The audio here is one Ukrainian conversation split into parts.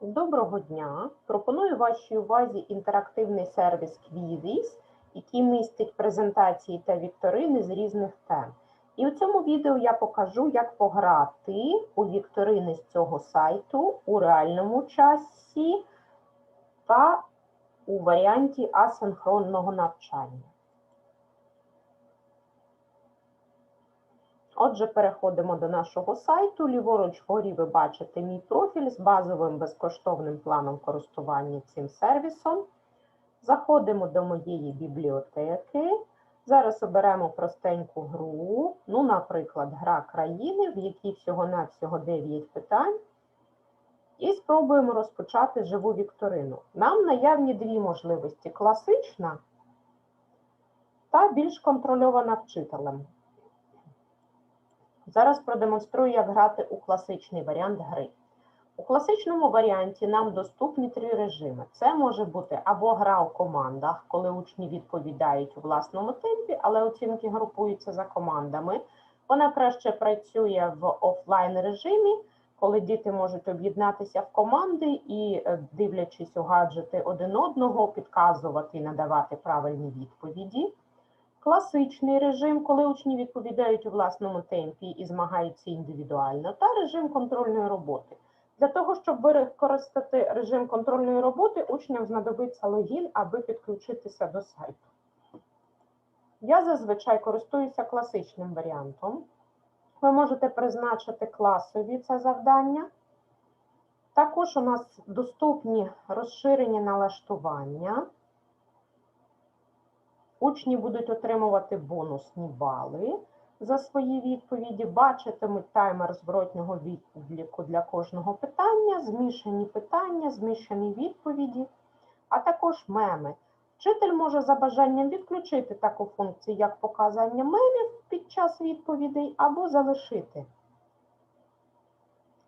Доброго дня! Пропоную вашій увазі інтерактивний сервіс Quizzes, який містить презентації та вікторини з різних тем. І у цьому відео я покажу, як пограти у вікторини з цього сайту у реальному часі та у варіанті асинхронного навчання. Отже, переходимо до нашого сайту. Ліворуч вгорі ви бачите мій профіль з базовим безкоштовним планом користування цим сервісом. Заходимо до моєї бібліотеки. Зараз оберемо простеньку гру, ну, наприклад, гра країни, в якій всього-навсього 9 питань. І спробуємо розпочати живу вікторину. Нам наявні дві можливості: класична та більш контрольована вчителем. Зараз продемонструю, як грати у класичний варіант гри. У класичному варіанті нам доступні три режими. Це може бути або гра у командах, коли учні відповідають у власному темпі, але оцінки групуються за командами. Вона краще працює в офлайн режимі, коли діти можуть об'єднатися в команди і, е, дивлячись у гаджети один одного, підказувати і надавати правильні відповіді. Класичний режим, коли учні відповідають у власному темпі і змагаються індивідуально, та режим контрольної роботи. Для того, щоб використати режим контрольної роботи, учням знадобиться логін, аби підключитися до сайту. Я зазвичай користуюся класичним варіантом. Ви можете призначити класові це завдання. Також у нас доступні розширені налаштування. Учні будуть отримувати бонусні бали за свої відповіді, бачитимуть таймер зворотнього відліку для кожного питання, змішані питання, змішані відповіді, а також меми. Вчитель може за бажанням відключити таку функцію, як показання мемів під час відповідей, або залишити.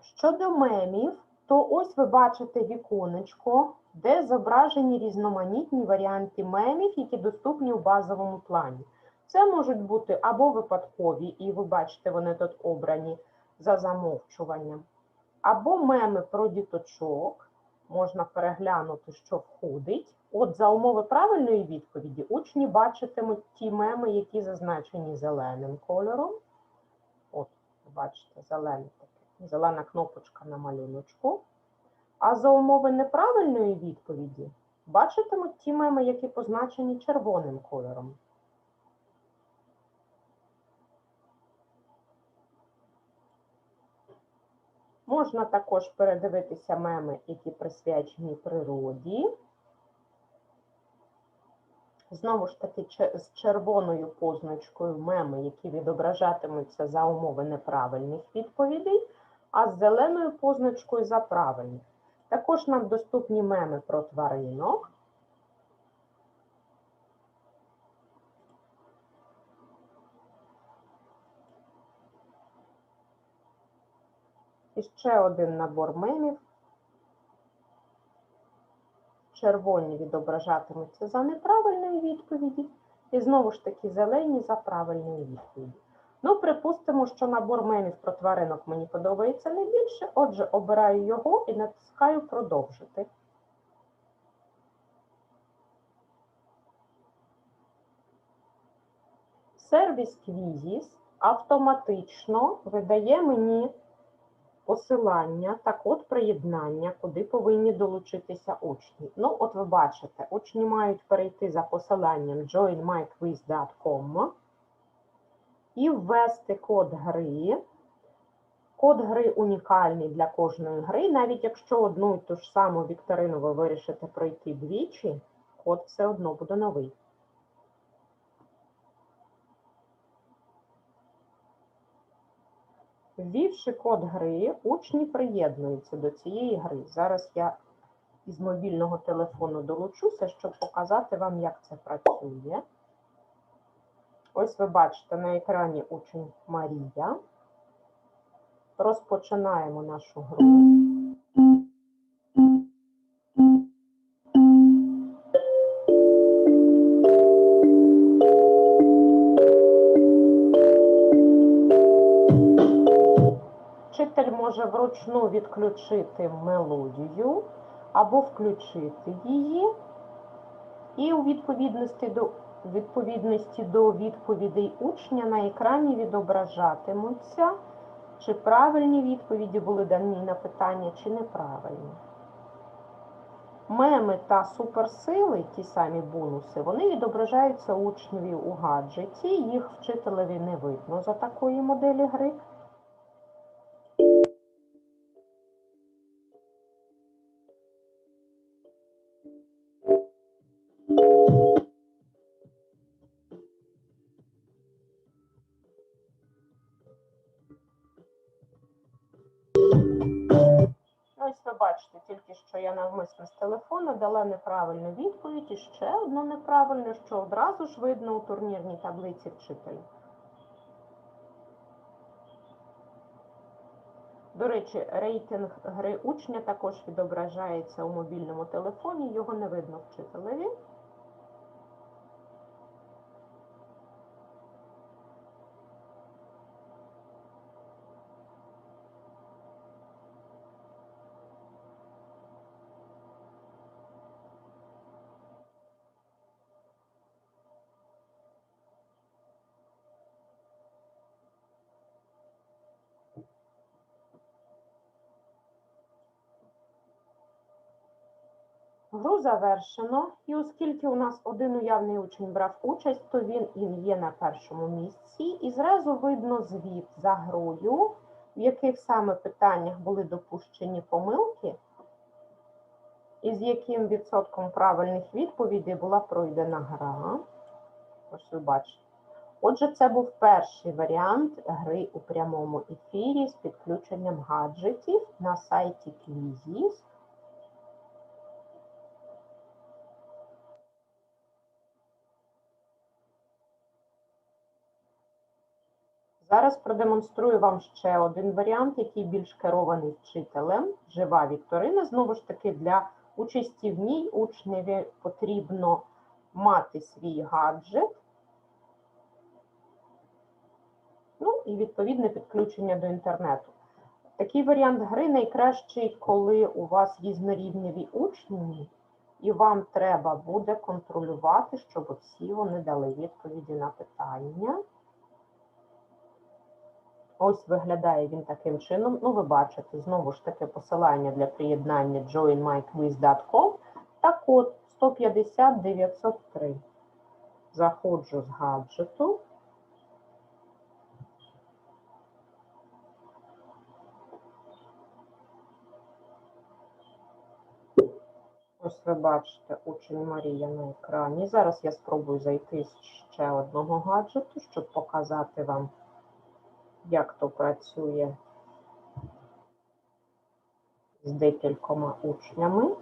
Щодо мемів, то ось ви бачите віконечко, де зображені різноманітні варіанти мемів, які доступні у базовому плані. Це можуть бути або випадкові, і ви бачите, вони тут обрані за замовчуванням, або меми про діточок. Можна переглянути, що входить. От за умови правильної відповіді учні бачитимуть ті меми, які зазначені зеленим кольором. От, бачите, зелений зелена кнопочка на малюночку. А за умови неправильної відповіді бачитимуть ті меми, які позначені червоним кольором. Можна також передивитися меми, які присвячені природі. Знову ж таки, з червоною позначкою меми, які відображатимуться за умови неправильних відповідей, а з зеленою позначкою за правильних. Також нам доступні меми про тваринок. І ще один набор мемів. Червоні відображатимуться за неправильної відповіді, і знову ж таки зелені за правильної відповіді. Ну, припустимо, що набор мемів про тваринок мені подобається найбільше, отже, обираю його і натискаю продовжити. Сервіс Quizzes автоматично видає мені посилання та код приєднання, куди повинні долучитися учні. Ну, от ви бачите, учні мають перейти за посиланням joinmyquiz.com і ввести код гри. Код гри унікальний для кожної гри. Навіть якщо одну і ту ж саму вікторину ви вирішите пройти двічі, код все одно буде новий. Ввівши код гри, учні приєднуються до цієї гри. Зараз я із мобільного телефону долучуся, щоб показати вам, як це працює. Ось ви бачите на екрані учень Марія. Розпочинаємо нашу гру. Вчитель може вручну відключити мелодію або включити її, і у відповідності до, відповідності до відповідей учня на екрані відображатимуться, чи правильні відповіді були дані на питання, чи неправильні. Меми та суперсили, ті самі бонуси, вони відображаються учневі у гаджеті, їх вчителеві не видно за такої моделі гри. Бачите, тільки що я навмисно з телефону дала неправильну відповідь і ще одну неправильну, що одразу ж видно у турнірній таблиці вчителя. До речі, рейтинг гри учня також відображається у мобільному телефоні, його не видно вчителеві. Гру завершено, і оскільки у нас один уявний учень брав участь, то він і є на першому місці. І зразу видно звіт за грою, в яких саме питаннях були допущені помилки, і з яким відсотком правильних відповідей була пройдена гра. Ось ви бачите. Отже, це був перший варіант гри у прямому ефірі з підключенням гаджетів на сайті Quizzes. Зараз продемонструю вам ще один варіант, який більш керований вчителем. Жива вікторина. Знову ж таки, для участі в ній учневі потрібно мати свій гаджет. Ну і відповідне підключення до інтернету. Такий варіант гри найкращий, коли у вас різнорівневі учні, і вам треба буде контролювати, щоб всі вони дали відповіді на питання. Ось виглядає він таким чином. Ну, ви бачите, знову ж таки, посилання для приєднання joinmyquiz.com та код 150 903. Заходжу з гаджету. Ось ви бачите учень Марія на екрані. Зараз я спробую зайти з ще одного гаджету, щоб показати вам як то працює з декількома учнями.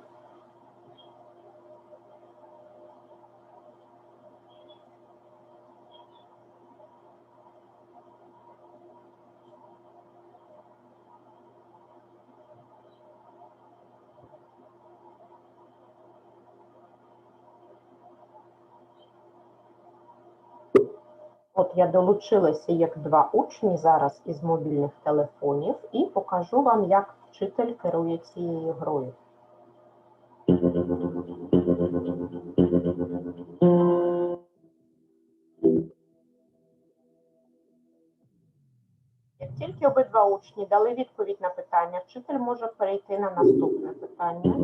От я долучилася як два учні зараз із мобільних телефонів і покажу вам, як вчитель керує цією грою. Як тільки обидва учні дали відповідь на питання, вчитель може перейти на наступне питання.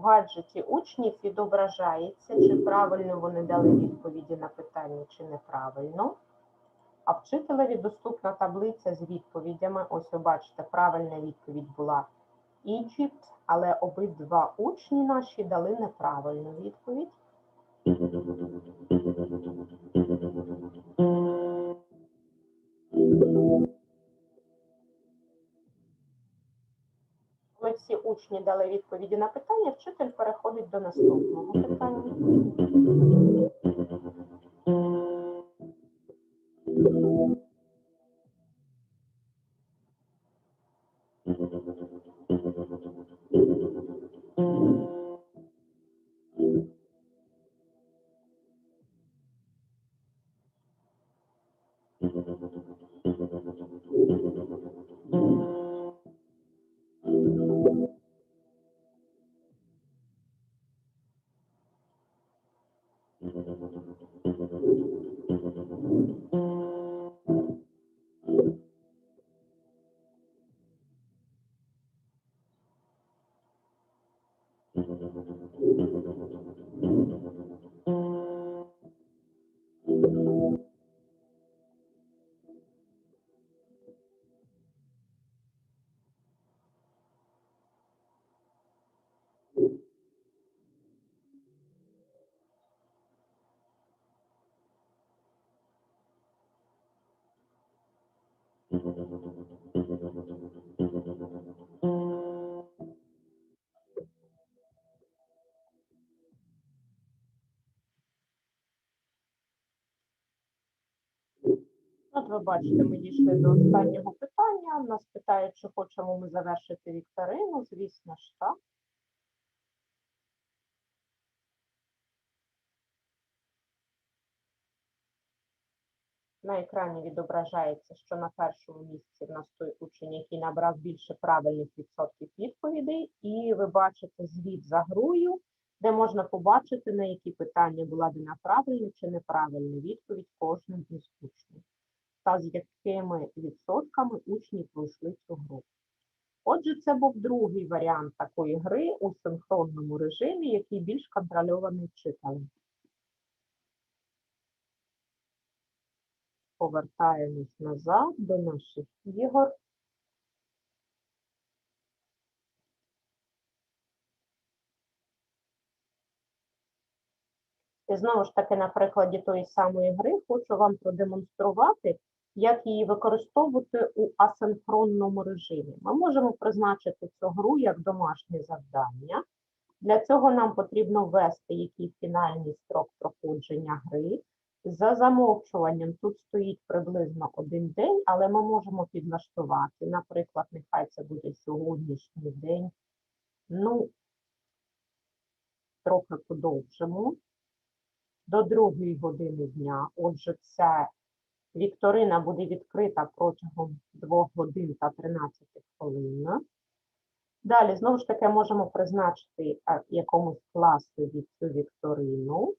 Гаджеті учнів відображається, чи правильно вони дали відповіді на питання, чи неправильно. А вчителеві доступна таблиця з відповідями. Ось ви бачите, правильна відповідь була Egypt, але обидва учні наші дали неправильну відповідь. Всі учні дали відповіді на питання, вчитель переходить до наступного питання. От ви бачите, ми дійшли до останнього питання. Нас питають, чи хочемо ми завершити вікторину. Звісно ж, так. На екрані відображається, що на першому місці в нас той учень, який набрав більше правильних відсотків відповідей, і ви бачите звіт за грою, де можна побачити, на які питання була дана правильна чи неправильна відповідь кожним із учнів та з якими відсотками учні пройшли цю гру. Отже, це був другий варіант такої гри у синхронному режимі, який більш контрольований вчителем. Повертаємось назад до наших ігор. І знову ж таки, на прикладі тої самої гри хочу вам продемонструвати, як її використовувати у асинхронному режимі. Ми можемо призначити цю гру як домашнє завдання. Для цього нам потрібно ввести який фінальний строк проходження гри. За замовчуванням тут стоїть приблизно один день, але ми можемо підлаштувати. Наприклад, нехай це буде сьогоднішній день. Ну, трохи подовжимо до другої години дня. Отже, ця вікторина буде відкрита протягом 2 годин та 13 хвилин. Далі, знову ж таки, можемо призначити а, якомусь класові цю вікторину.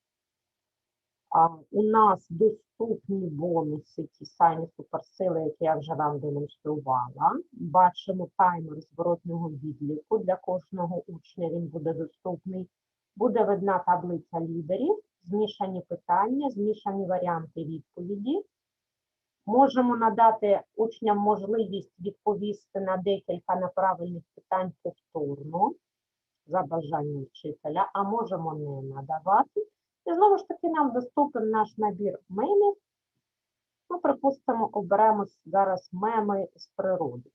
У нас доступні бонуси, ті самі суперсили, які я вже вам демонструвала. Бачимо таймер зворотнього відліку для кожного учня, він буде доступний. Буде видна таблиця лідерів, змішані питання, змішані варіанти відповіді. Можемо надати учням можливість відповісти на декілька неправильних питань повторно за бажанням вчителя, а можемо не надавати. І знову ж таки, нам доступен наш набір мемів. Ми, припустимо, оберемо зараз меми з природи.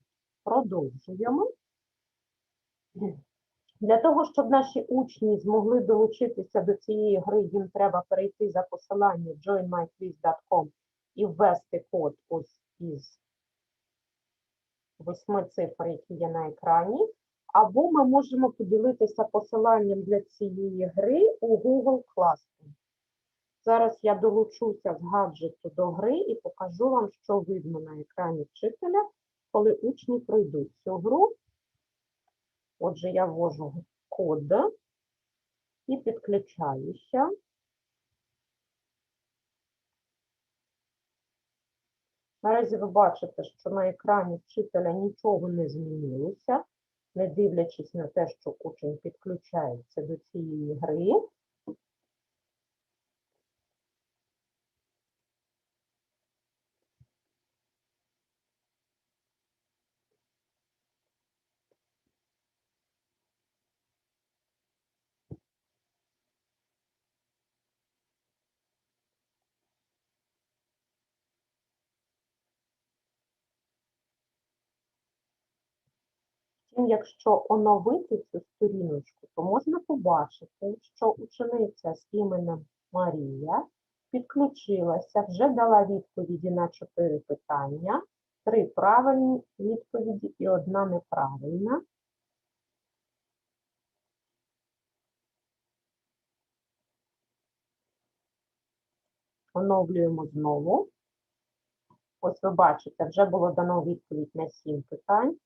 Продовжуємо. Для того, щоб наші учні змогли долучитися до цієї гри, їм треба перейти за посиланням joinmyquiz.com і ввести код ось із восьми цифр, які є на екрані. Або ми можемо поділитися посиланням для цієї гри у Google Classroom. Зараз я долучуся з гаджету до гри і покажу вам, що видно на екрані вчителя, коли учні пройдуть цю гру. Отже, я ввожу код і підключаюся. Наразі ви бачите, що на екрані вчителя нічого не змінилося, не дивлячись на те, що учень підключається до цієї гри. Втім, якщо оновити цю сторіночку, то можна побачити, що учениця з іменем Марія підключилася, вже дала відповіді на чотири питання, три правильні відповіді і одна неправильна. Оновлюємо знову. Ось ви бачите, вже було дано відповідь на сім питань.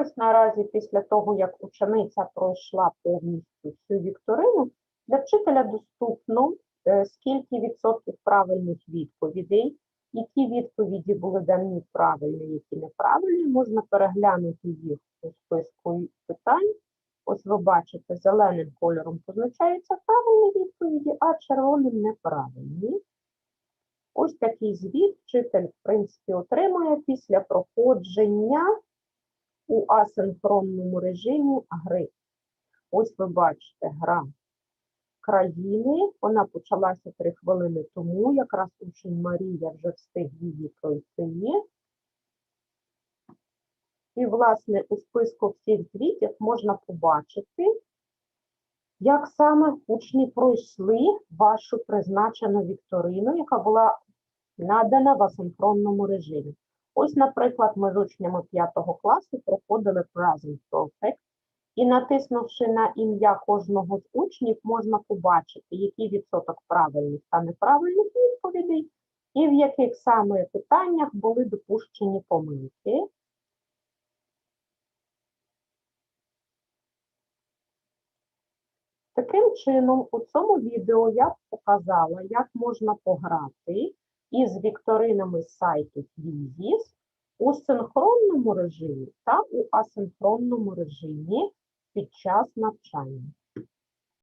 Ось наразі, після того, як учениця пройшла повністю всю вікторину, для вчителя доступно, е, скільки відсотків правильних відповідей, які відповіді були дані правильні, які неправильні, можна переглянути їх у списку питань. Ось ви бачите, зеленим кольором позначаються правильні відповіді, а червоним неправильні. Ось такий звіт вчитель, в принципі, отримує після проходження у асинхронному режимі гри. Ось ви бачите гра країни. Вона почалася три хвилини тому. Якраз учень Марія вже встиг її пройти. І, власне, у списку всіх звітів можна побачити, як саме учні пройшли вашу призначену вікторину, яка була надана в асинхронному режимі. Ось, наприклад, ми з учнями 5 класу проходили Present Perfect, і натиснувши на ім'я кожного з учнів, можна побачити, який відсоток правильних та неправильних відповідей, і в яких саме питаннях були допущені помилки. Таким чином, у цьому відео я показала, як можна пограти із вікторинами сайту Quizzes у синхронному режимі та у асинхронному режимі під час навчання.